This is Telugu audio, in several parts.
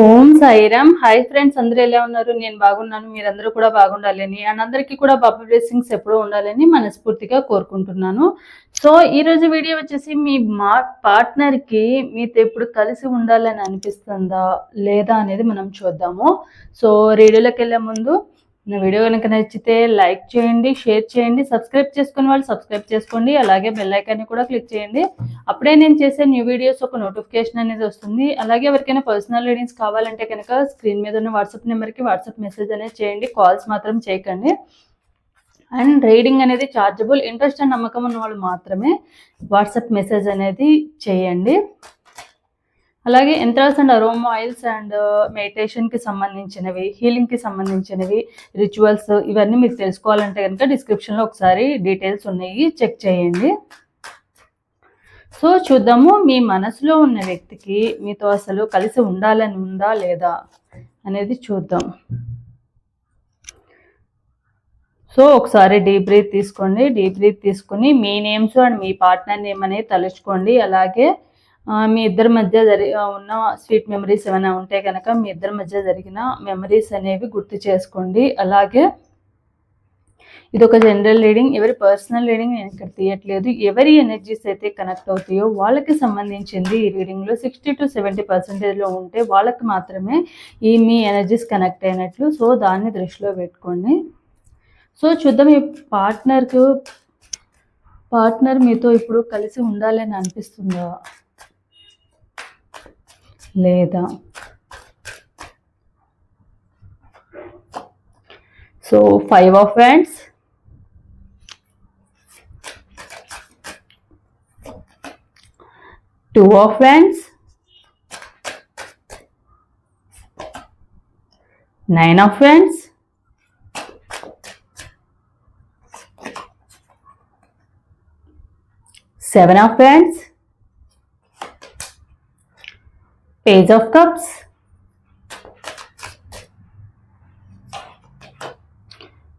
ఓం సాయిరామ్. హాయ్ ఫ్రెండ్స్ అందరూ ఎలా ఉన్నారు? నేను బాగున్నాను మీరందరూ కూడా బాగుండాలని. అండ్ అందరికీ కూడా బాబా బ్లెస్సింగ్స్ ఎప్పుడూ ఉండాలని మనస్ఫూర్తిగా కోరుకుంటున్నాను. సో ఈ రోజు వీడియో వచ్చేసి మీ మా పార్ట్నర్కి మీతో ఎప్పుడు కలిసి ఉండాలని అనిపిస్తుందా లేదా అనేది మనం చూద్దాము. సో రేడియోలోకి వెళ్ళే ముందు నా వీడియో కనుక నచ్చితే లైక్ చేయండి షేర్ చేయండి సబ్స్క్రైబ్ చేసుకునే వాళ్ళు సబ్స్క్రైబ్ చేసుకోండి అలాగే బెల్ ఐకాన్ని కూడా క్లిక్ చేయండి. అప్పుడే నేను చేసే న్యూ వీడియోస్ ఒక నోటిఫికేషన్ అనేది వస్తుంది. అలాగే ఎవరికైనా పర్సనల్ రీడింగ్స్ కావాలంటే కనుక స్క్రీన్ మీద ఉన్న వాట్సాప్ నెంబర్కి వాట్సాప్ మెసేజ్ అనేది చేయండి కాల్స్ మాత్రం చేయకండి. అండ్ రీడింగ్ అనేది చార్జబుల్. ఇంట్రెస్ట్ అండ్ నమ్మకం ఉన్న వాళ్ళు మాత్రమే వాట్సాప్ మెసేజ్ అనేది చేయండి. అలాగే ఎంట్రల్స్ అండ్ అరోమా ఆయిల్స్ అండ్ మెడిటేషన్కి సంబంధించినవి హీలింగ్కి సంబంధించినవి రిచువల్స్ ఇవన్నీ మీకు తెలుసుకోవాలంటే కనుక డిస్క్రిప్షన్లో ఒకసారి డీటెయిల్స్ ఉన్నాయి చెక్ చేయండి. సో చూద్దాము మీ మనసులో ఉన్న వ్యక్తికి మీతో అసలు కలిసి ఉండాలని ఉందా లేదా అనేది చూద్దాం. సో ఒకసారి డీప్ బ్రీత్ తీసుకోండి డీప్ బ్రీత్ తీసుకుని మీ నేమ్స్ అండ్ మీ పార్ట్నర్ నేమ్ అనేది తలుచుకోండి అలాగే మీ ఇద్దరి మధ్య జరి ఉన్న స్వీట్ మెమరీస్ ఏమైనా ఉంటే కనుక మీ ఇద్దరి మధ్య జరిగిన మెమరీస్ అనేవి గుర్తు చేసుకోండి. అలాగే ఇది ఒక జనరల్ రీడింగ్. ఎవరి పర్సనల్ రీడింగ్ నేను ఇక్కడ తీయట్లేదు. ఎవరి ఎనర్జీస్ అయితే కనెక్ట్ అవుతాయో వాళ్ళకి సంబంధించింది ఈ రీడింగ్లో సిక్స్టీ టు సెవెంటీ పర్సెంటేజ్లో ఉంటే వాళ్ళకి మాత్రమే ఈ మీ ఎనర్జీస్ కనెక్ట్ అయినట్లు. సో దాన్ని దృష్టిలో పెట్టుకోండి. సో చూద్దాం. ఈ పార్ట్నర్కు పార్ట్నర్ మీతో ఇప్పుడు కలిసి ఉండాలని అనిపిస్తుందా? లేదా? So five of hands two of hands nine of hands seven of wands. Page of cups.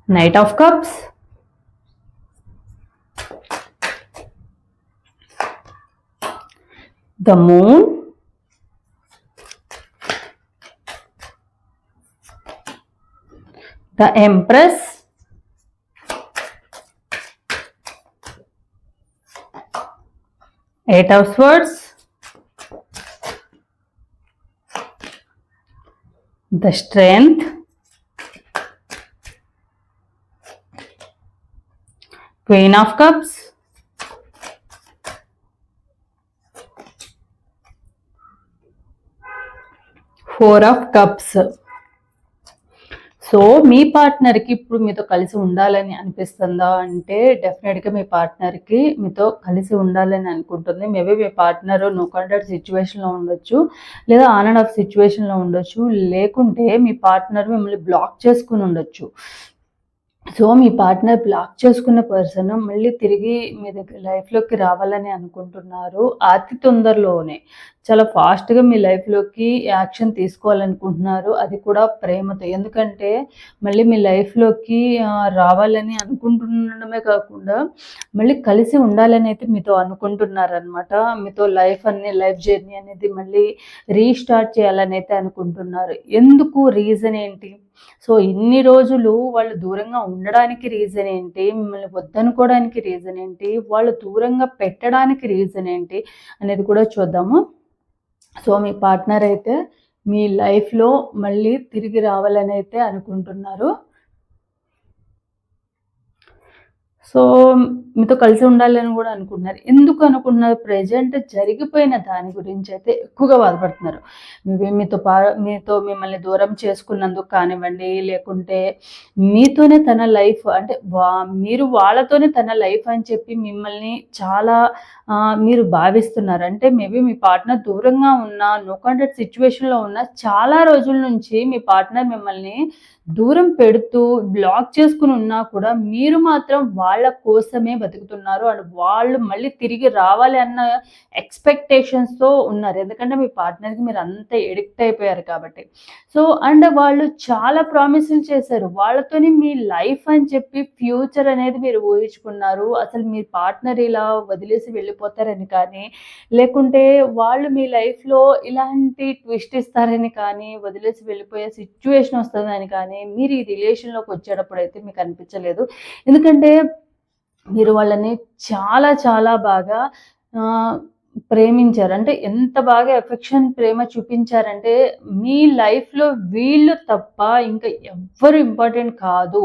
Knight of cups. The moon. The empress. Eight of swords the strength. Queen of cups. Four of cups so మీ పార్ట్నర్కి ఇప్పుడు మీతో కలిసి ఉండాలని అనిపిస్తుందా? అంటే డెఫినెట్గా మీ పార్ట్నర్కి మీతో కలిసి ఉండాలని అనుకుంటుంది. మేబీ మీ పార్ట్నర్ నో కాంటాక్ట్ సిచ్యువేషన్లో ఉండొచ్చు లేదా ఆన్ అండ్ ఆఫ్ సిచ్యువేషన్లో ఉండొచ్చు లేకుంటే మీ పార్ట్నర్ మిమ్మల్ని బ్లాక్ చేసుకుని ఉండొచ్చు. సో మీ పార్ట్నర్ బ్లాక్ చేసుకున్న పర్సన్ మళ్ళీ తిరిగి మీ దగ్గర లైఫ్లోకి రావాలని అనుకుంటున్నారు. అతి తొందరలోనే చాలా ఫాస్ట్గా మీ లైఫ్లోకి యాక్షన్ తీసుకోవాలనుకుంటున్నారు. అది కూడా ప్రేమతో. ఎందుకంటే మళ్ళీ మీ లైఫ్లోకి రావాలని అనుకుంటుండడమే కాకుండా మళ్ళీ కలిసి ఉండాలని అయితే మీతో అనుకుంటున్నారు అనమాట మీతో లైఫ్ అనే లైఫ్ జర్నీ అనేది మళ్ళీ రీస్టార్ట్ చేయాలని అయితే అనుకుంటున్నారు. ఎందుకు రీజన్ ఏంటి? సో ఇన్ని రోజులు వాళ్ళు దూరంగా ఉండడానికి రీజన్ ఏంటి? మిమ్మల్ని వద్దనుకోవడానికి రీజన్ ఏంటి? వాళ్ళు దూరంగా పెట్టడానికి రీజన్ ఏంటి? అనేది కూడా చూద్దాము. సో మీ పార్ట్నర్ అయితే మీ లైఫ్లో మళ్ళీ తిరిగి రావాలని అయితే అనుకుంటున్నారు. సో మీతో కలిసి ఉండాలని కూడా అనుకుంటున్నారు. ఎందుకు అనుకుంటున్నారు? ప్రజెంట్ జరిగిపోయిన దాని గురించి అయితే ఎక్కువగా బాధపడుతున్నారు. మేబీ మీతో పా మీతో మిమ్మల్ని దూరం చేసుకున్నందుకు కానివ్వండి లేకుంటే మీతోనే తన లైఫ్ అంటే వా మీరు వాళ్ళతోనే తన లైఫ్ అని చెప్పి మిమ్మల్ని చాలా మీరు భావిస్తున్నారు. అంటే మేబీ మీ పార్ట్నర్ దూరంగా ఉన్న నో కాంటాక్ట్ సిచ్యువేషన్లో ఉన్న చాలా రోజుల నుంచి మీ పార్ట్నర్ మిమ్మల్ని దూరం పెడుతూ బ్లాక్ చేసుకుని ఉన్నా కూడా మీరు మాత్రం వాళ్ళ కోసమే బతుకుతున్నారు అండ్ వాళ్ళు మళ్ళీ తిరిగి రావాలి అన్న ఎక్స్పెక్టేషన్స్తో ఉన్నారు. ఎందుకంటే మీ పార్ట్నర్కి మీరు అంత ఎడిక్ట్ అయిపోయారు కాబట్టి. సో అండ్ వాళ్ళు చాలా ప్రామిసులు చేశారు. వాళ్ళతోని మీ లైఫ్ అని చెప్పి ఫ్యూచర్ అనేది మీరు ఊహించుకున్నారు. అసలు మీ పార్ట్నర్ ఇలా వదిలేసి వెళ్ళిపోతారని కానీ లేకుంటే వాళ్ళు మీ లైఫ్లో ఇలాంటి ట్విస్ట్ ఇస్తారని కానీ వదిలేసి వెళ్ళిపోయే సిచ్యువేషన్ వస్తుందని కానీ మీరు ఈ రిలేషన్లోకి వచ్చేటప్పుడు అయితే మీకు అనిపించలేదు. ఎందుకంటే మీరు వాళ్ళని చాలా చాలా బాగా ప్రేమించారు. అంటే ఎంత బాగా ఎఫెక్షన్ ప్రేమ చూపించారంటే మీ లైఫ్లో వీళ్ళు తప్ప ఇంకా ఎవ్వరు ఇంపార్టెంట్ కాదు.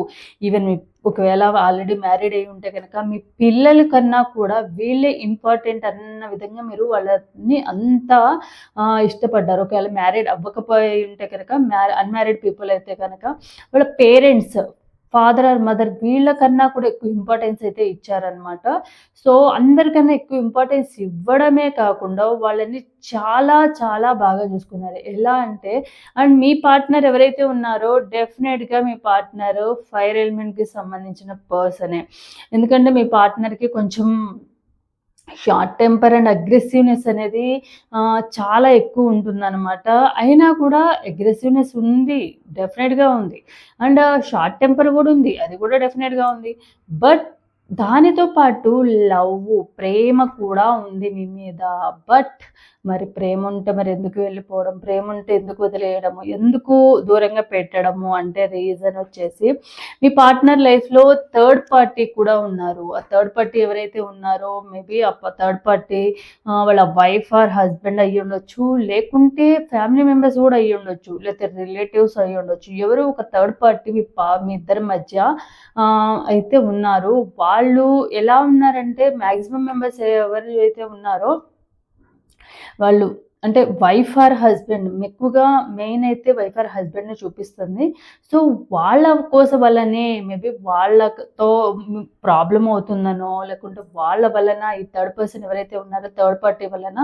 ఈవెన్ మీ ఒకవేళ ఆల్రెడీ మ్యారీడ్ అయి ఉంటే కనుక మీ పిల్లల కన్నా కూడా వీళ్ళే ఇంపార్టెంట్ అన్న విధంగా మీరు వాళ్ళని అంత ఇష్టపడ్డారు. ఒకవేళ మ్యారీడ్ అవ్వకపోయి ఉంటే కనుక మ్యారీ అన్మ్యారీడ్ పీపుల్ అయితే కనుక వాళ్ళ పేరెంట్స్ ఫాదర్ ఆర్ మదర్ వీళ్ళకన్నా కూడా ఎక్కువ ఇంపార్టెన్స్ అయితే ఇచ్చారనమాట సో అందరికన్నా ఎక్కువ ఇంపార్టెన్స్ ఇవ్వడమే కాకుండా వాళ్ళని చాలా చాలా బాగా చూసుకున్నారు. ఎలా అంటే అండ్ మీ పార్ట్నర్ ఎవరైతే ఉన్నారో డెఫినెట్గా మీ పార్ట్నర్ ఫైర్ ఎలిమెంట్కి సంబంధించిన పర్సనే ఎందుకంటే మీ పార్ట్నర్కి కొంచెం షార్ట్ టెంపర్ అండ్ అగ్రెసివ్నెస్ అనేది చాలా ఎక్కువ ఉంటుందన్నమాట. అయినా కూడా అగ్రెసివ్నెస్ ఉంది డెఫినెట్గా ఉంది. అండ్ షార్ట్ టెంపర్ కూడా ఉంది అది కూడా డెఫినెట్గా ఉంది. బట్ దానితో పాటు లవ్ ప్రేమ కూడా ఉంది మీ మీద. బట్ మరి ప్రేమ ఉంటే మరి ఎందుకు వెళ్ళిపోవడం? ప్రేమ ఉంటే ఎందుకు వదిలేయడము? ఎందుకు దూరంగా పెట్టడము? అంటే రీజన్ వచ్చేసి మీ పార్ట్నర్ లైఫ్లో థర్డ్ పార్టీ కూడా ఉన్నారు. ఆ థర్డ్ పార్టీ ఎవరైతే ఉన్నారో మేబీ ఆ థర్డ్ పార్టీ వాళ్ళ వైఫ్ ఆర్ హస్బెండ్ అయ్యి ఉండొచ్చు లేకుంటే ఫ్యామిలీ మెంబర్స్ కూడా అయ్యి ఉండొచ్చు లేకపోతే రిలేటివ్స్ అయ్యి ఉండొచ్చు. ఎవరు ఒక థర్డ్ పార్టీ మీ పా మీ ఇద్దరి మధ్య అయితే ఉన్నారు. వాళ్ళు ఎలా ఉన్నారంటే మ్యాక్సిమం మెంబర్స్ ఎవరు అయితే ఉన్నారో వాళ్ళు అంటే వైఫ్ ఆర్ హస్బెండ్ ఎక్కువగా మెయిన్ అయితే వైఫ్ ఆర్ హస్బెండ్ని చూపిస్తుంది. సో వాళ్ళ కోసం వల్లనే మేబీ వాళ్ళతో ప్రాబ్లం అవుతుందనో లేకుంటే వాళ్ళ వలన ఈ థర్డ్ పర్సన్ ఎవరైతే ఉన్నారో థర్డ్ పార్టీ వలన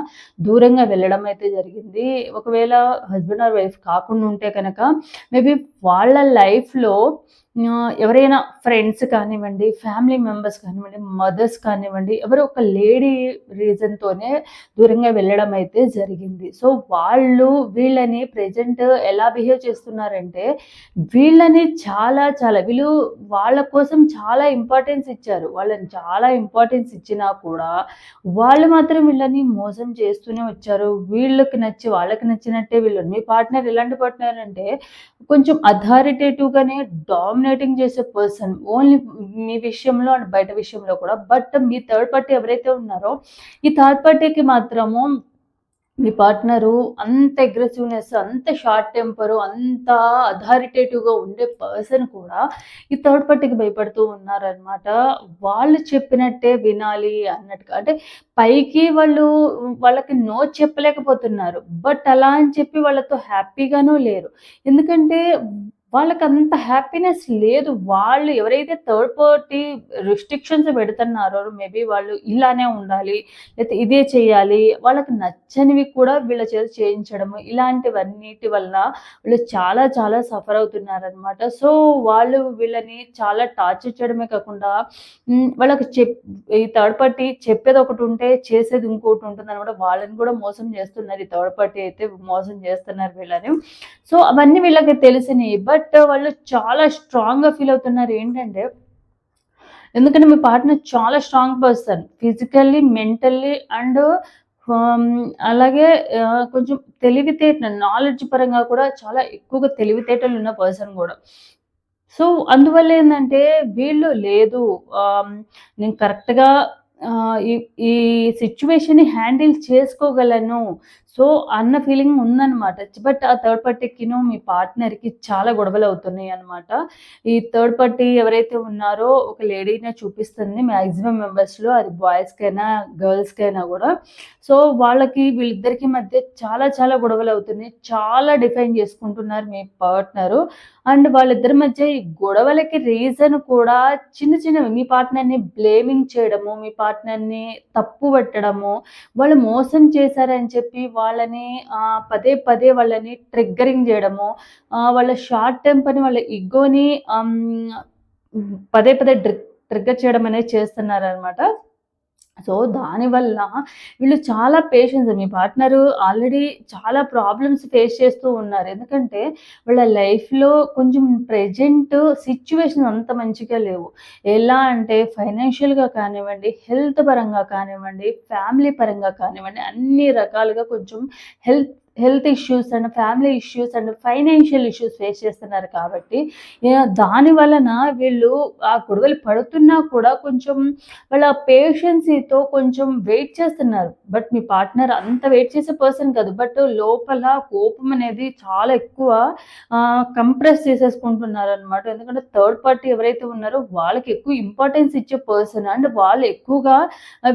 దూరంగా వెళ్ళడం అయితే జరిగింది. ఒకవేళ హస్బెండ్ ఆర్ వైఫ్ కాకుండా ఉంటే కనుక మేబీ వాళ్ళ లైఫ్లో ఎవరైనా ఫ్రెండ్స్ కానివ్వండి ఫ్యామిలీ మెంబర్స్ కానివ్వండి మదర్స్ కానివ్వండి ఎవరో ఒక లేడీ రీజన్తోనే దూరంగా వెళ్ళడం అయితే జరిగింది. సో వాళ్ళు వీళ్ళని ప్రజెంట్ ఎలా బిహేవ్ చేస్తున్నారంటే వీళ్ళని చాలా చాలా వీళ్ళు వాళ్ళ కోసం చాలా ఇంపార్టెన్స్ ఇచ్చారు. వాళ్ళని చాలా ఇంపార్టెన్స్ ఇచ్చినా కూడా వాళ్ళు మాత్రం వీళ్ళని మోసం చేస్తూనే వచ్చారు. వీళ్ళకి నచ్చి వాళ్ళకి నచ్చినట్టే వీళ్ళు మీ పార్ట్నర్ ఎలాంటి పార్ట్నర్ అంటే కొంచెం అథారిటేటివ్గానే డామినేటింగ్ చేసే పర్సన్ ఓన్లీ మీ విషయంలో అండ్ బయట విషయంలో కూడా. బట్ మీ థర్డ్ పార్టీ ఎవరైతే ఉన్నారో ఈ థర్డ్ పార్టీకి మాత్రము మీ పార్ట్నరు అంత అగ్రెసివ్నెస్ అంత షార్ట్ టెంపరు అంత అథారిటేటివ్గా ఉండే పర్సన్ కూడా ఈ థర్డ్ పార్టీకి భయపడుతూ ఉన్నారనమాట వాళ్ళు చెప్పినట్టే వినాలి అన్నట్టుగా. అంటే పైకి వాళ్ళు వాళ్ళకి నో చెప్పలేకపోతున్నారు. బట్ అలా అని చెప్పి వాళ్ళతో హ్యాపీగానూ లేరు. ఎందుకంటే వాళ్ళకి అంత హ్యాపీనెస్ లేదు. వాళ్ళు ఎవరైతే థర్డ్ పార్టీ రిస్ట్రిక్షన్స్ పెడుతున్నారో మేబీ వాళ్ళు ఇలానే ఉండాలి లేకపోతే ఇదే చేయాలి వాళ్ళకి నచ్చనివి కూడా వీళ్ళ చేత చేయించడము ఇలాంటివన్నిటి వల్ల వీళ్ళు చాలా చాలా సఫర్ అవుతున్నారనమాట సో వాళ్ళు వీళ్ళని చాలా టార్చర్ చేయడమే కాకుండా వాళ్ళకి చెప్ ఈ థర్డ్ పార్టీ చెప్పేది ఒకటి ఉంటే చేసేది ఇంకోటి ఉంటుంది అనమాట వాళ్ళని కూడా మోసం చేస్తున్నారు. ఈ థర్డ్ పార్టీ అయితే మోసం చేస్తున్నారు వీళ్ళని. సో అవన్నీ వీళ్ళకి తెలిసినాయి. బట్ వాళ్ళు చాలా స్ట్రాంగ్గా ఫీల్ అవుతున్నారు. ఏంటంటే ఎందుకంటే మీ పార్ట్నర్ చాలా strong person physically mentally and అలాగే కొంచెం తెలివితేట నాలెడ్జ్ పరంగా కూడా చాలా ఎక్కువగా తెలివితేటలు ఉన్న పర్సన్ కూడా. సో అందువల్ల ఏంటంటే వీళ్ళు లేదు. Um, నేను కరెక్ట్గా ఈ ఈ సిచ్యువేషన్ని హ్యాండిల్ చేసుకోగలను. సో అన్న ఫీలింగ్ ఉందన్నమాట. బట్ ఆ థర్డ్ పార్టీకిను మీ పార్ట్నర్కి చాలా గొడవలు అవుతున్నాయి అనమాట ఈ థర్డ్ పార్టీ ఎవరైతే ఉన్నారో ఒక లేడీనే చూపిస్తుంది మ్యాక్సిమం మెంబర్స్లో అది బాయ్స్కైనా గర్ల్స్కైనా కూడా. సో వాళ్ళకి వీళ్ళిద్దరికి మధ్య చాలా చాలా గొడవలు అవుతున్నాయి చాలా డిఫైన్ చేసుకుంటున్నారు మీ పార్ట్నరు. అండ్ వాళ్ళిద్దరి మధ్య ఈ గొడవలకి రీజన్ కూడా చిన్న చిన్నవి. మీ పార్ట్నర్ని బ్లేమింగ్ చేయడము మీ పార్ట్నర్ పార్ట్నర్ని తప్పు పెట్టడము వాళ్ళు మోసం చేశారని చెప్పి వాళ్ళని ఆ, పదే పదే వాళ్ళని ట్రిగ్గరింగ్ చేయడము ఆ, వాళ్ళ షార్ట్ టెంపర్ని వాళ్ళ ఇగోని పదే పదే ట్రిగ్గర్ చేయడం అనేది చేస్తున్నారు అనమాట సో దానివల్ల వీళ్ళు చాలా పేషెన్స్ మీ పార్ట్నరు ఆల్రెడీ చాలా ప్రాబ్లమ్స్ ఫేస్ చేస్తూ ఉన్నారు. ఎందుకంటే వాళ్ళ లైఫ్లో కొంచెం ప్రజెంట్ సిచ్యువేషన్ అంత మంచిగా లేవు. ఎలా అంటే ఫైనాన్షియల్గా కానివ్వండి హెల్త్ పరంగా కానివ్వండి ఫ్యామిలీ పరంగా కానివ్వండి అన్ని రకాలుగా కొంచెం health health issues and family issues and financial issues face చేస్తున్నారు కాబట్టి దాని వలన వీళ్ళు ఆ గొడవలు పడుతున్నా కూడా కొంచెం వాళ్ళ పేషెన్సీతో కొంచెం వెయిట్ చేస్తున్నారు. బట్ మీ పార్ట్నర్ అంత వెయిట్ చేసే పర్సన్ కాదు. బట్ లోపల కోపం అనేది చాలా ఎక్కువ కంప్రెస్ చేసేసుకుంటున్నారు అనమాట ఎందుకంటే థర్డ్ పార్టీ ఎవరైతే ఉన్నారో వాళ్ళకి ఎక్కువ ఇంపార్టెన్స్ ఇచ్చే పర్సన్ అండ్ వాళ్ళు ఎక్కువగా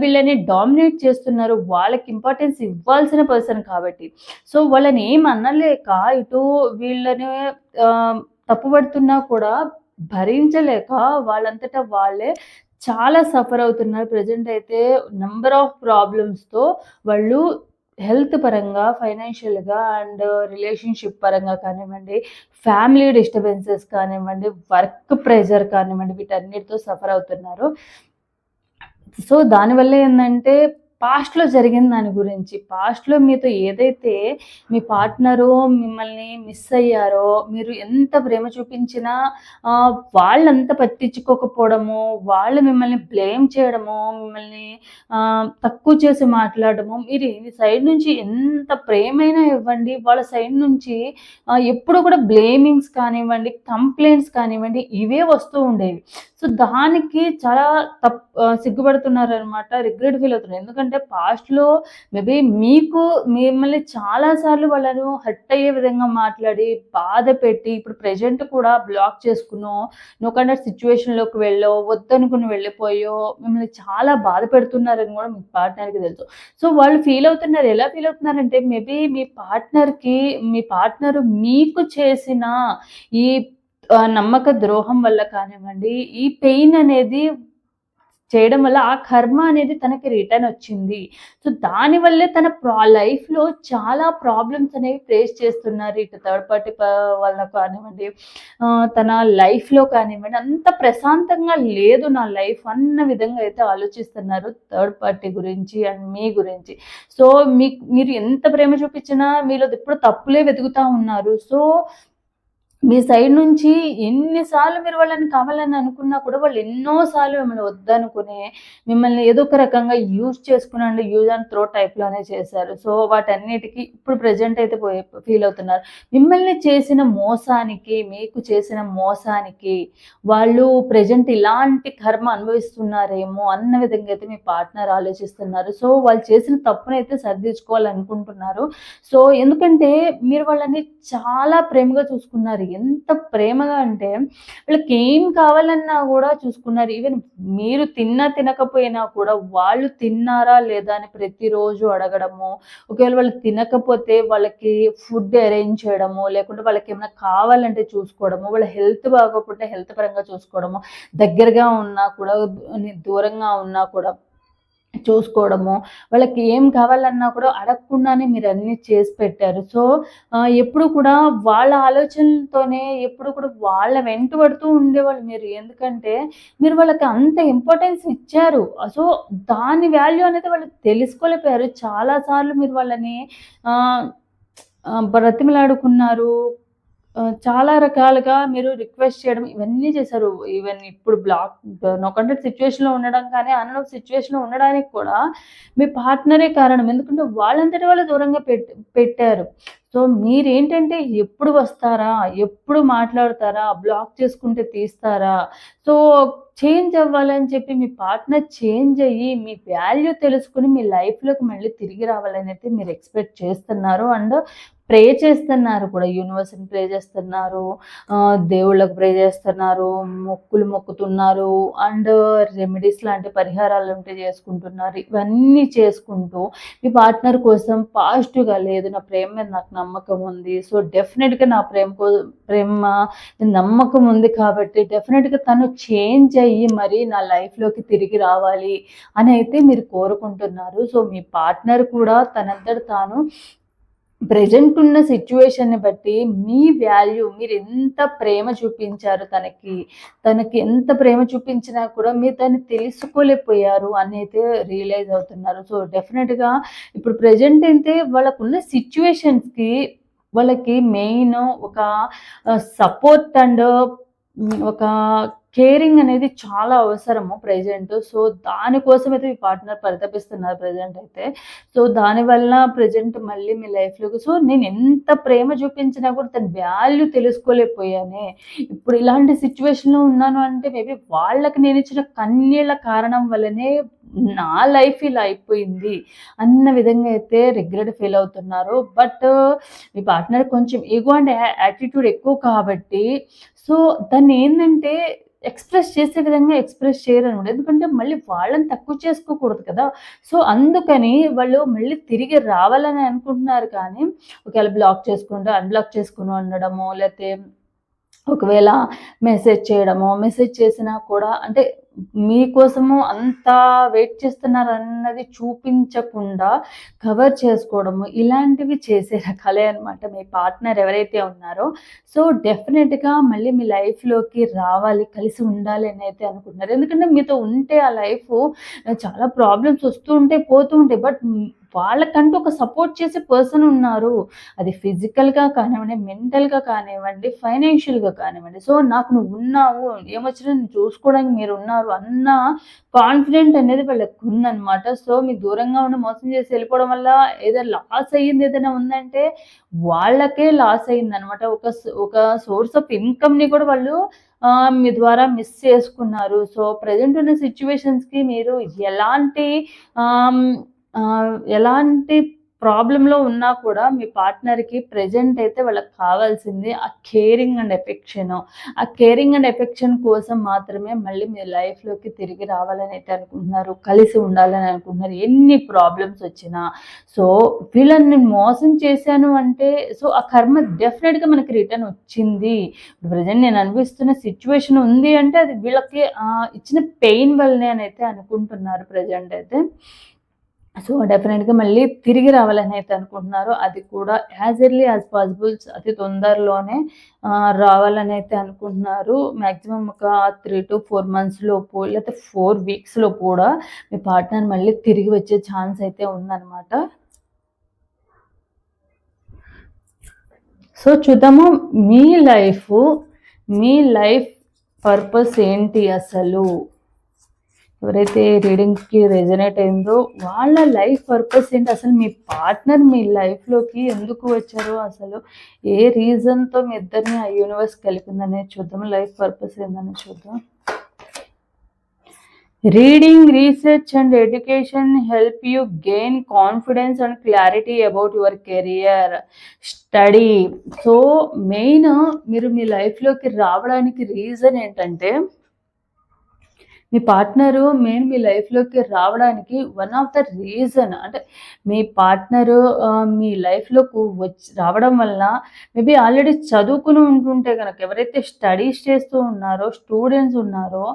వీళ్ళని డామినేట్ చేస్తున్నారు. వాళ్ళకి ఇంపార్టెన్స్ ఇవ్వాల్సిన పర్సన్ కాబట్టి. సో వాళ్ళని ఏం అనలేక ఇటు వీళ్ళని తప్పుపడుతున్నా కూడా భరించలేక వాళ్ళంతటా వాళ్ళే చాలా సఫర్ అవుతున్నారు. ప్రజెంట్ అయితే నెంబర్ ఆఫ్ ప్రాబ్లమ్స్తో వాళ్ళు హెల్త్ పరంగా ఫైనాన్షియల్గా అండ్ రిలేషన్షిప్ పరంగా కానివ్వండి ఫ్యామిలీ డిస్టర్బెన్సెస్ కానివ్వండి వర్క్ ప్రెషర్ కానివ్వండి వీటన్నిటితో సఫర్ అవుతున్నారు. సో దానివల్ల ఏంటంటే పాస్ట్లో జరిగిన దాని గురించి పాస్ట్లో మీతో ఏదైతే మీ పార్ట్నరు మిమ్మల్ని మిస్ అయ్యారో మీరు ఎంత ప్రేమ చూపించినా వాళ్ళంతా పట్టించుకోకపోవడము వాళ్ళు మిమ్మల్ని బ్లేమ్ చేయడము మిమ్మల్ని తక్కువ చేసి మాట్లాడము మీరు మీ సైడ్ నుంచి ఎంత ప్రేమైనా ఇవ్వండి వాళ్ళ సైడ్ నుంచి ఎప్పుడూ ఎప్పుడు కూడా బ్లేమింగ్స్ కానివ్వండి కంప్లైంట్స్ కానివ్వండి ఇవే వస్తూ ఉండేవి. సో దానికి చాలా తప్ సిగ్గుపడుతున్నారు అనమాట రిగ్రెట్ ఫీల్ అవుతున్నారు ఎందుకంటే పాస్ట్లో మేబీ మీకు మిమ్మల్ని చాలాసార్లు వాళ్ళను హర్ట్ అయ్యే విధంగా మాట్లాడి బాధ పెట్టి ఇప్పుడు ప్రజెంట్ కూడా బ్లాక్ చేసుకున్నో నువ్వు కన్నా సిచ్యువేషన్లోకి వెళ్ళో వద్దనుకుని వెళ్ళిపోయో మిమ్మల్ని చాలా బాధ పెడుతున్నారని కూడా మీ పార్ట్నర్కి తెలుసు. సో వాళ్ళు ఫీల్ అవుతున్నారు. ఎలా ఫీల్ అవుతున్నారంటే మేబీ మీ పార్ట్నర్కి మీ పార్ట్నర్ మీకు చేసిన ఈ నమ్మక ద్రోహం వల్ల కానివ్వండి ఈ పెయిన్ అనేది చేయడం వల్ల ఆ కర్మ అనేది తనకి రిటర్న్ వచ్చింది. సో దానివల్లే తన ప్రా లైఫ్లో చాలా ప్రాబ్లమ్స్ అనేవి ఫేస్ చేస్తున్నారు. ఇటు థర్డ్ పార్టీ వల్ల కానివ్వండి తన లైఫ్లో కానివ్వండి అంత ప్రశాంతంగా లేదు నా లైఫ్ అన్న విధంగా అయితే ఆలోచిస్తున్నారు థర్డ్ పార్టీ గురించి అండ్ మీ గురించి. సో మీ మీరు ఎంత ప్రేమ చూపించినా మీలో ఎప్పుడు తప్పులే వెతుకుతా ఉన్నారు. సో మీ సైడ్ నుంచి ఎన్నిసార్లు మీరు వాళ్ళని కావాలని అనుకున్నా కూడా వాళ్ళు ఎన్నోసార్లు మిమ్మల్ని వద్దనుకునే మిమ్మల్ని ఏదో ఒక రకంగా యూజ్ చేసుకునండి యూజ్ అండ్ త్రో టైప్లోనే చేశారు. సో వాటన్నిటికీ ఇప్పుడు ప్రజెంట్ అయితే పోయి ఫీల్ అవుతున్నారు. మిమ్మల్ని చేసిన మోసానికి మీకు చేసిన మోసానికి వాళ్ళు ప్రజెంట్ ఇలాంటి కర్మ అనుభవిస్తున్నారేమో అన్న విధంగా అయితే మీ పార్ట్నర్ ఆలోచిస్తున్నారు. సో వాళ్ళు చేసిన తప్పునైతే సరిదిద్దుకోవాలనుకుంటున్నారు. సో ఎందుకంటే మీరు వాళ్ళని చాలా ప్రేమగా చూసుకున్నారు. ఎంత ప్రేమగా అంటే వాళ్ళకి ఏం కావాలన్నా కూడా చూసుకున్నారు. ఈవెన్ మీరు తిన్నా తినకపోయినా కూడా వాళ్ళు తిన్నారా లేదా అని ప్రతిరోజు అడగడము ఒకవేళ వాళ్ళు తినకపోతే వాళ్ళకి ఫుడ్ అరేంజ్ చేయడము లేకుంటే వాళ్ళకి ఏమైనా కావాలంటే చూసుకోవడము వాళ్ళ హెల్త్ బాగోకుంటే హెల్త్ పరంగా చూసుకోవడము దగ్గరగా ఉన్నా కూడా దూరంగా ఉన్నా కూడా చూసుకోవడము వాళ్ళకి ఏం కావాలన్నా కూడా అడగకుండానే మీరు అన్ని చేసి పెట్టారు. సో ఎప్పుడు కూడా వాళ్ళ ఆలోచనలతోనే ఎప్పుడు కూడా వాళ్ళ వెంట పడుతూ ఉండేవాళ్ళు మీరు. ఎందుకంటే మీరు వాళ్ళకి అంత ఇంపార్టెన్స్ ఇచ్చారు. సో దాని వాల్యూ అనేది వాళ్ళు తెలుసుకోలేకపోయారు. చాలాసార్లు మీరు వాళ్ళని బ్రతిమలాడుకున్నారు చాలా రకాలుగా మీరు రిక్వెస్ట్ చేయడం ఇవన్నీ చేశారు. ఈవెన్ ఇప్పుడు బ్లాక్ నొకంటే సిచ్యువేషన్లో ఉండడం కానీ అన్న సిచ్యువేషన్లో ఉండడానికి కూడా మీ పార్ట్నరే కారణం. ఎందుకంటే వాళ్ళంతటి వాళ్ళు దూరంగా పెట్ పెట్టారు. సో మీరేంటంటే ఎప్పుడు వస్తారా ఎప్పుడు మాట్లాడతారా బ్లాక్ చేసుకుంటే తీస్తారా? సో చేంజ్ అవ్వాలని చెప్పి మీ పార్ట్నర్ చేంజ్ అయ్యి మీ వాల్యూ తెలుసుకుని మీ లైఫ్లోకి మళ్ళీ తిరిగి రావాలని అయితే మీరు ఎక్స్పెక్ట్ చేస్తున్నారు. అండ్ ప్రే చేస్తున్నారు కూడా. యూనివర్స్ని ప్రే చేస్తున్నారు. దేవుళ్ళకు ప్రే చేస్తున్నారు. మొక్కులు మొక్కుతున్నారు. అండ్ రెమెడీస్ లాంటి పరిహారాలు ఉంటే చేసుకుంటున్నారు. ఇవన్నీ చేసుకుంటూ మీ పార్ట్నర్ కోసం పాజిటివ్గా లేదు నా ప్రేమ మీద నాకు నమ్మకం ఉంది. సో డెఫినెట్గా నా ప్రేమ కో ప్రేమ నమ్మకం ఉంది కాబట్టి డెఫినెట్గా తను చేంజ్ అయ్యి మరి నా లైఫ్లోకి తిరిగి రావాలి అని అయితే మీరు కోరుకుంటున్నారు. సో మీ పార్ట్నర్ కూడా తనంతట తాను ప్రజెంట్ ఉన్న సిచ్యువేషన్ని బట్టి మీ వాల్యూ మీరు ఎంత ప్రేమ చూపించారు తనకి తనకి ఎంత ప్రేమ చూపించినా కూడా మీరు దాన్ని తెలుసుకోలేకపోయారు అని అయితే రియలైజ్ అవుతున్నారు. సో డెఫినెట్గా ఇప్పుడు ప్రజెంట్ అయితే వాళ్ళకున్న సిచ్యువేషన్స్కి వాళ్ళకి మెయిన్ ఒక సపోర్ట్ అండ్ ఒక కేరింగ్ అనేది చాలా అవసరము ప్రజెంట్. సో దానికోసం అయితే మీ పార్ట్నర్ పరితపిస్తున్నారు ప్రజెంట్ అయితే. సో దానివల్ల ప్రజెంట్ మళ్ళీ మీ లైఫ్లోకి సో నేను ఎంత ప్రేమ చూపించినా కూడా తన వాల్యూ తెలుసుకోలేకపోయానే. ఇప్పుడు ఇలాంటి సిచ్యువేషన్లో ఉన్నాను అంటే మేబీ వాళ్ళకి నేను ఇచ్చిన కన్యల కారణం వల్లనే నా లైఫ్ ఇలా అయిపోయింది. అన్న విధంగా అయితే రిగ్రెట్ ఫీల్ అవుతున్నారు. బట్ మీ పార్ట్నర్ కొంచెం ఈగో అండ్ యాటిట్యూడ్ ఎక్కువ కాబట్టి సో దాన్ని ఏంటంటే ఎక్స్ప్రెస్ చేసే విధంగా ఎక్స్ప్రెస్ చేయరు ఎందుకంటే మళ్ళీ వాళ్ళని తక్కువ చేసుకోకూడదు కదా. సో అందుకని వాళ్ళు మళ్ళీ తిరిగి రావాలని అనుకుంటున్నారు కానీ ఒకవేళ బ్లాక్ చేసుకుంటూ అన్బ్లాక్ చేసుకుని ఉండడము లేకపోతే ఒకవేళ మెసేజ్ చేయడము మెసేజ్ చేసినా కూడా అంటే మీకోసము అంతా వెయిట్ చేస్తున్నారన్నది చూపించకుండా కవర్ చేసుకోవడము ఇలాంటివి చేసే రకాలే అనమాట మీ పార్ట్నర్ ఎవరైతే ఉన్నారో. సో డెఫినెట్గా మళ్ళీ మీ లైఫ్లోకి రావాలి కలిసి ఉండాలి అని అయితే అనుకుంటున్నారు. ఎందుకంటే మీతో ఉంటే ఆ లైఫ్ చాలా ప్రాబ్లమ్స్ వస్తూ ఉంటాయి పోతూ ఉంటాయి. బట్ వాళ్ళకంటూ ఒక సపోర్ట్ చేసే పర్సన్ ఉన్నారు. అది ఫిజికల్గా కానివ్వండి మెంటల్గా కానివ్వండి ఫైనాన్షియల్గా కానివ్వండి. సో నాకు నువ్వు ఉన్నావు ఏమొచ్చినా నేను చూసుకోవడానికి మీరు ఉన్నారు అన్న కాన్ఫిడెంట్ అనేది వాళ్ళకి ఉందన్నమాట. సో మీకు దూరంగా ఉండి మోసం చేసి వెళ్ళిపోవడం వల్ల ఏదైనా లాస్ అయ్యింది ఏదైనా ఉందంటే వాళ్ళకే లాస్ అయ్యింది అనమాట ఒక ఒక సోర్స్ ఆఫ్ ఇన్కమ్ని కూడా వాళ్ళు మీ ద్వారా మిస్ చేసుకున్నారు. సో ప్రజెంట్ ఉన్న సిచ్యువేషన్స్కి మీరు ఎలాంటి ఎలాంటి ప్రాబ్లంలో ఉన్నా కూడా మీ పార్ట్నర్కి ప్రజెంట్ అయితే వాళ్ళకి కావాల్సింది ఆ కేరింగ్ అండ్ ఎఫెక్షన్. ఆ కేరింగ్ అండ్ ఎఫెక్షన్ కోసం మాత్రమే మళ్ళీ మీ లైఫ్లోకి తిరిగి రావాలని అయితే అనుకుంటున్నారు కలిసి ఉండాలని అనుకుంటున్నారు ఎన్ని ప్రాబ్లమ్స్ వచ్చినా. సో వీళ్ళని నేను మోసం చేశాను అంటే సో ఆ కర్మ డెఫినెట్గా మనకి రిటర్న్ వచ్చింది. ప్రజెంట్ నేను అనిపిస్తున్న సిచ్యువేషన్ ఉంది అంటే అది వీళ్ళకి ఇచ్చిన పెయిన్ వల్లనే అని అయితే అనుకుంటున్నారు ప్రజెంట్ అయితే. సో డెఫినెట్గా మళ్ళీ తిరిగి రావాలని అయితే అనుకుంటున్నారు అది కూడా యాజ్ ఎర్లీ యాజ్ పాసిబుల్ అతి తొందరలోనే రావాలని అయితే అనుకుంటున్నారు. మ్యాక్సిమం ఒక త్రీ టు ఫోర్ మంత్స్ లోపు లేకపోతే ఫోర్ వీక్స్లో కూడా మీ పార్ట్నర్ మళ్ళీ తిరిగి వచ్చే ఛాన్స్ అయితే ఉందన్నమాట. సో చూద్దాము మీ లైఫ్ మీ లైఫ్ పర్పస్ ఏంటి అసలు? ఎవరైతే రీడింగ్కి రెజనేట్ అయిందో వాళ్ళ లైఫ్ పర్పస్ ఏంటి? అసలు మీ పార్ట్నర్ మీ లైఫ్లోకి ఎందుకు వచ్చారో? అసలు ఏ రీజన్తో మీ ఇద్దరిని ఆ యూనివర్స్ కలిపిందనే చూద్దాం. లైఫ్ పర్పస్ ఏందని చూద్దాం. Reading research and education help you gain confidence and clarity about your career study so main మీరు మీ లైఫ్లోకి రావడానికి రీజన్ ఏంటంటే మీ పార్ట్నరు మెయిన్ మీ లైఫ్లోకి రావడానికి వన్ ఆఫ్ ద రీజన్ అంటే మీ పార్ట్నరు మీ లైఫ్లోకి వచ్చి రావడం వల్ల మేబీ ఆల్రెడీ చదువుకుని ఉంటుంటే కనుక ఎవరైతే స్టడీస్ చేస్తూ ఉన్నారో స్టూడెంట్స్ ఉన్నారో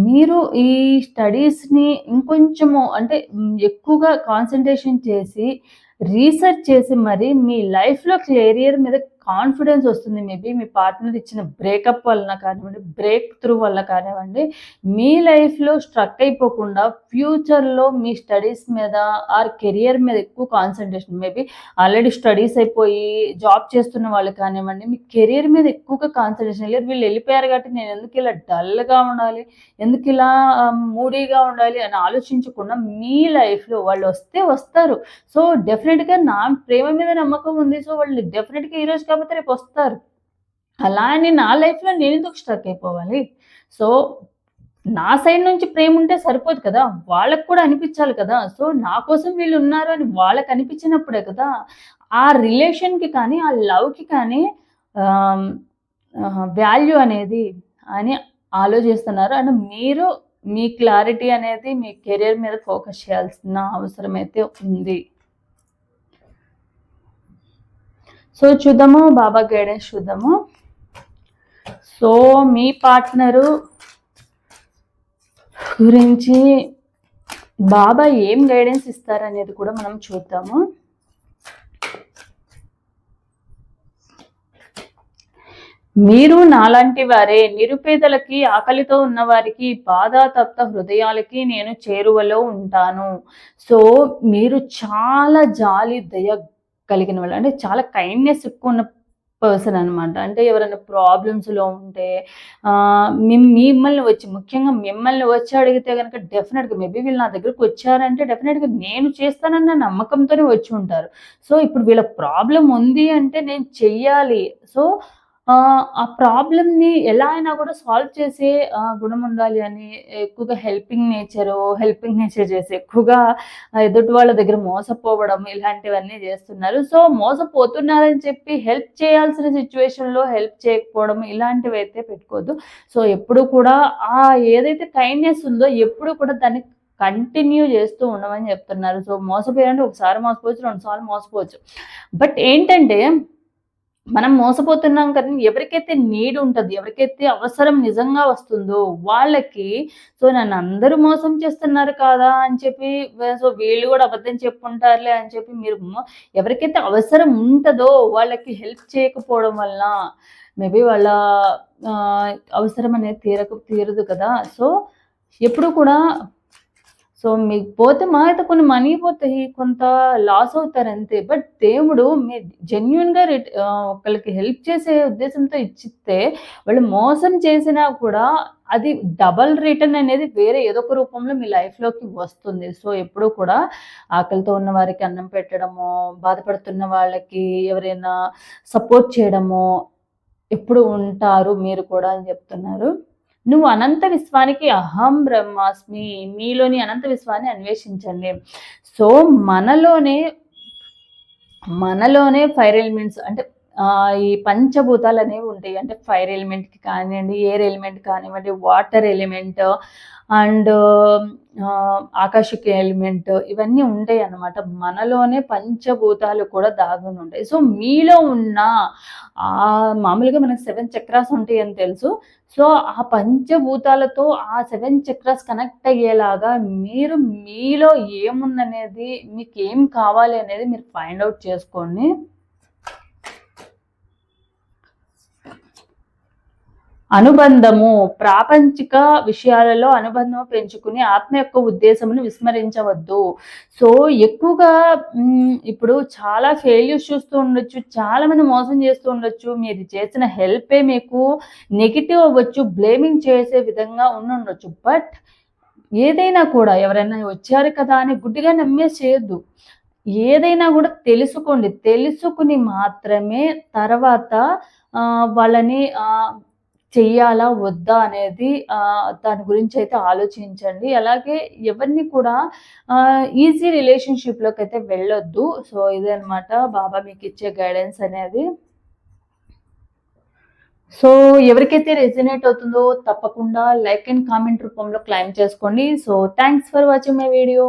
మీరు ఈ స్టడీస్ని ఇంకొంచెము అంటే ఎక్కువగా కాన్సన్ట్రేషన్ చేసి రీసెర్చ్ చేసి మరి మీ లైఫ్లో కెరియర్ మీద కాన్ఫిడెన్స్ వస్తుంది మేబీ మీ పార్ట్నర్ ఇచ్చిన బ్రేకప్ వలన కానివ్వండి బ్రేక్ త్రూ వల్ల కానివ్వండి మీ లైఫ్లో స్ట్రక్ అయిపోకుండా ఫ్యూచర్లో మీ స్టడీస్ మీద ఆర్ కెరియర్ మీద ఎక్కువ కాన్సన్ట్రేషన్ మేబీ ఆల్రెడీ స్టడీస్ అయిపోయి జాబ్ చేస్తున్న వాళ్ళు కానివ్వండి మీ కెరియర్ మీద ఎక్కువగా కాన్సన్ట్రేషన్ లేదు. వీళ్ళు వెళ్ళిపోయారు కాబట్టి నేను ఎందుకు ఇలా డల్గా ఉండాలి ఎందుకు ఇలా మూడీగా ఉండాలి అని ఆలోచించకుండా మీ లైఫ్లో వాళ్ళు వస్తే వస్తారు. సో డెఫినెట్గా నా ప్రేమ మీద నమ్మకం ఉంది. సో వాళ్ళు డెఫినెట్గా ఈరోజు కాకపోతే రేపు వస్తారు. అలా అని నా లైఫ్లో నేను ఎందుకు స్ట్రక్ అయిపోవాలి? సో నా సైడ్ నుంచి ప్రేమ ఉంటే సరిపోదు కదా? వాళ్ళకు కూడా అనిపించాలి కదా? సో నా కోసం వీళ్ళు ఉన్నారు అని వాళ్ళకి అనిపించినప్పుడే కదా? ఆ రిలేషన్కి కానీ ఆ లవ్కి కానీ వాల్యూ అనేది అని ఆలోచిస్తున్నారు. అండ్ మీరు మీ క్లారిటీ అనేది మీ కెరియర్ మీద ఫోకస్ చేయాల్సిన అవసరం అయితే ఉంది. సో చూద్దాము బాబా గైడెన్స్ చూద్దాము. సో మీ పార్ట్నరు గురించి బాబా ఏం గైడెన్స్ ఇస్తారనేది కూడా మనం చూద్దాము. మీరు నాలాంటి వారే నిరుపేదలకి ఆకలితో ఉన్నవారికి బాధ తప్త హృదయాలకి నేను చేరువలో ఉంటాను. సో మీరు చాలా జాలి దయ కలిగిన వాళ్ళు. అంటే చాలా కైండ్నెస్ ఎక్కువ ఉన్న పర్సన్ అనమాట అంటే ఎవరైనా ప్రాబ్లమ్స్లో ఉంటే మిమ్మల్ని వచ్చి ముఖ్యంగా మిమ్మల్ని వచ్చి అడిగితే కనుక డెఫినెట్గా మేబీ వీళ్ళు నా దగ్గరకు వచ్చారంటే డెఫినెట్గా నేను చేస్తానన్న నమ్మకంతోనే వచ్చి ఉంటారు. సో ఇప్పుడు వీళ్ళ ప్రాబ్లం ఉంది అంటే నేను చెయ్యాలి. సో ఆ, ప్రాబ్లమ్ని ఎలా అయినా కూడా సాల్వ్ చేసే గుణం ఉండాలి అని ఎక్కువగా హెల్పింగ్ నేచరు హెల్పింగ్ నేచర్ చేసి ఎక్కువగా ఎదుటి వాళ్ళ దగ్గర మోసపోవడం ఇలాంటివన్నీ చేస్తున్నారు. సో మోసపోతున్నారని చెప్పి హెల్ప్ చేయాల్సిన సిచ్యువేషన్లో హెల్ప్ చేయకపోవడం ఇలాంటివి అయితే పెట్టుకోవద్దు. సో ఎప్పుడు కూడా ఆ ఏదైతే కైండ్నెస్ ఉందో ఎప్పుడు కూడా దాన్ని కంటిన్యూ చేస్తూ ఉండమని చెప్తున్నారు. సో మోసపోయారంటే ఒకసారి మోసపోవచ్చు రెండు సార్లు మోసపోవచ్చు. బట్ ఏంటంటే మనం మోసపోతున్నాం కానీ ఎవరికైతే నీడ్ ఉంటుంది ఎవరికైతే అవసరం నిజంగా వస్తుందో వాళ్ళకి సో నన్ను అందరూ మోసం చేస్తున్నారు కదా? అని చెప్పి సో వీళ్ళు కూడా అబద్ధం చెప్పుంటారులే అని చెప్పి మీరు ఎవరికైతే అవసరం ఉంటుందో వాళ్ళకి హెల్ప్ చేయకపోవడం వల్ల మేబీ వాళ్ళ అవసరం అనేది తీరక తీరదు కదా. సో ఎప్పుడు కూడా సో మీకు పోతే మా అయితే కొన్ని మనీ పోతాయి కొంత లాస్ అవుతారు అంతే. బట్ దేవుడు మీ జెన్యున్గా రిట ఒకరికి హెల్ప్ చేసే ఉద్దేశంతో ఇచ్చితే వాళ్ళు మోసం చేసినా కూడా అది డబల్ రిటర్న్ అనేది వేరే ఏదో ఒక రూపంలో మీ లైఫ్లోకి వస్తుంది. సో ఎప్పుడూ కూడా ఆకలితో ఉన్న వారికి అన్నం పెట్టడము బాధపడుతున్న వాళ్ళకి ఎవరైనా సపోర్ట్ చేయడము ఎప్పుడు ఉంటారు మీరు కూడా అని చెప్తున్నారు. నువ్వు అనంత విశ్వానికి అహం బ్రహ్మాస్మి. మీలోని అనంత విశ్వాన్ని అన్వేషించండి. సో మనలోనే మనలోనే ఫైర్ ఎలిమెంట్స్ అంటే ఈ పంచభూతాలు అనేవి ఉంటాయి. అంటే ఫైర్ ఎలిమెంట్కి కానివ్వండి ఎయిర్ ఎలిమెంట్ కానివ్వండి వాటర్ ఎలిమెంట్ అండ్ ఆకాశిక ఎలిమెంట్ ఇవన్నీ ఉంటాయి అన్నమాట. మనలోనే పంచభూతాలు కూడా దాగుని ఉంటాయి. సో మీలో ఉన్న ఆ మామూలుగా మనకు సెవెన్ చక్రాస్ ఉంటాయి అని తెలుసు. సో ఆ పంచభూతాలతో ఆ సెవెన్ చక్రాస్ కనెక్ట్ అయ్యేలాగా మీరు మీలో ఏముందనేది మీకు ఏం కావాలి అనేది మీరు ఫైండ్ అవుట్ చేసుకోండి అనుబంధము ప్రాపంచిక విషయాలలో అనుబంధం పెంచుకుని ఆత్మ యొక్క ఉద్దేశమును విస్మరించవద్దు. సో ఎక్కువగా ఇప్పుడు చాలా ఫెయిల్యూర్స్ చూస్తూ ఉండొచ్చు చాలా మంది మోసం చేస్తూ ఉండొచ్చు మీరు చేసిన హెల్పే మీకు నెగిటివ్ అవ్వచ్చు బ్లేమింగ్ చేసే విధంగా ఉండి ఉండొచ్చు. బట్ ఏదైనా కూడా ఎవరైనా వచ్చారు కదా అని గుడ్డిగా నమ్మేసి చేయొద్దు. ఏదైనా కూడా తెలుసుకోండి. తెలుసుకుని మాత్రమే తర్వాత వాళ్ళని చెయ్యాలా వద్దా అనేది దాని గురించి అయితే ఆలోచించండి. అలాగే ఎవరిని కూడా ఈజీ రిలేషన్షిప్లోకి అయితే వెళ్ళొద్దు. సో ఇదనమాట బాబా మీకు ఇచ్చే గైడెన్స్ అనేది. సో ఎవరికైతే రెజినేట్ అవుతుందో తప్పకుండా లైక్ అండ్ కామెంట్ రూపంలో క్లైమ్ చేసుకోండి. So thanks for watching my video.